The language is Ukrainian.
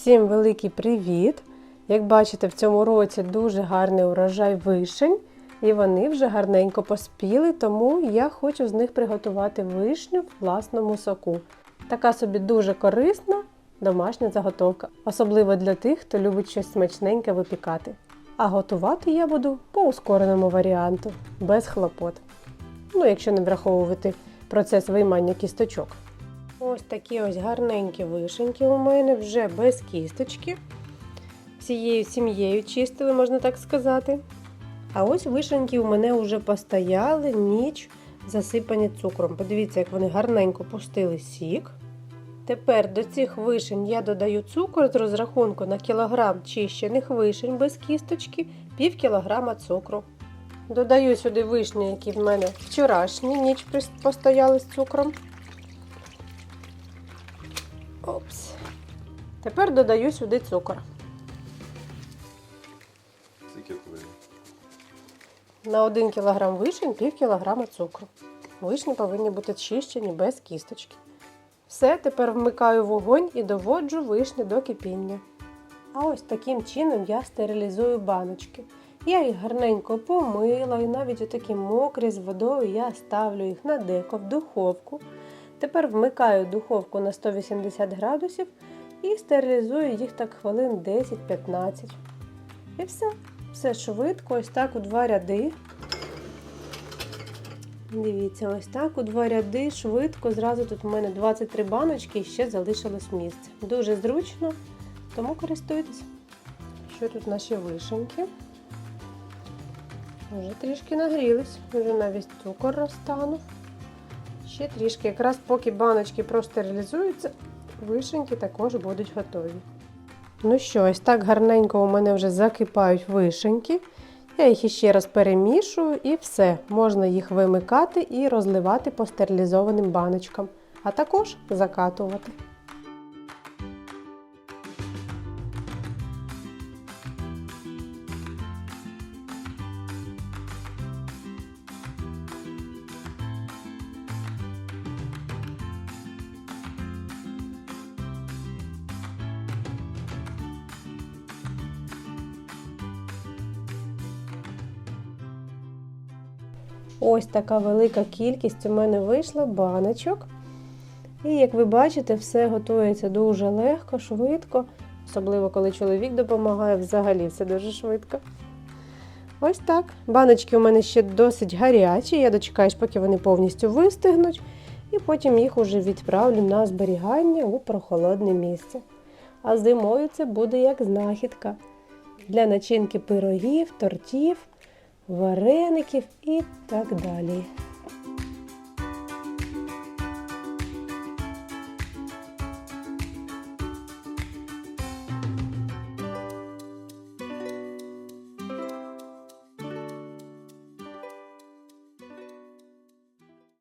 Всім великий привіт! Як бачите, в цьому році дуже гарний урожай вишень, і вони вже гарненько поспіли, тому я хочу з них приготувати вишню в власному соку. Така собі дуже корисна домашня заготовка, особливо для тих, хто любить щось смачненьке випікати. А готувати я буду по ускореному варіанту, без хлопот. Ну, якщо не враховувати процес виймання кісточок. Ось такі ось гарненькі вишеньки у мене вже без кісточки. Всією сім'єю чистили, можна так сказати. А ось вишеньки у мене вже постояли ніч засипані цукром. Подивіться, як вони гарненько пустили сік. Тепер до цих вишень я додаю цукор з розрахунку на кілограм чищених вишень без кісточки, пів кілограма цукру. Додаю сюди вишні, які в мене вчорашні ніч постояли з цукром. Опс. Тепер додаю сюди цукор. Скільки? На 1 кг вишень пів кілограма цукру. Вишні повинні бути чищені без кісточки. Все, тепер вмикаю вогонь і доводжу вишні до кипіння. А ось таким чином я стерилізую баночки. Я їх гарненько помила і навіть отакі мокрі з водою я ставлю їх на деко в духовку. Тепер вмикаю духовку на 180 градусів і стерилізую їх так хвилин 10-15. І все. Все швидко, ось так у два ряди. Дивіться, ось так у два ряди швидко. Зразу тут у мене 23 баночки і ще залишилось місце. Дуже зручно, тому користуйтесь. Що тут наші вишеньки? Вже трішки нагрілись, вже навіть цукор розтанув. Ще трішки, якраз поки баночки простерилізуються, вишеньки також будуть готові. Ну що, ось так гарненько у мене вже закипають вишеньки. Я їх іще раз перемішую і все. Можна їх вимикати і розливати по стерилізованим баночкам, а також закатувати. Ось така велика кількість у мене вийшла баночок. І як ви бачите, все готується дуже легко, швидко, особливо коли чоловік допомагає, взагалі все дуже швидко. Ось так. Баночки у мене ще досить гарячі. Я дочекаюсь, поки вони повністю вистигнуть, і потім їх уже відправлю на зберігання у прохолодне місце. А зимою це буде як знахідка для начинки пирогів, тортів вареників і так далі.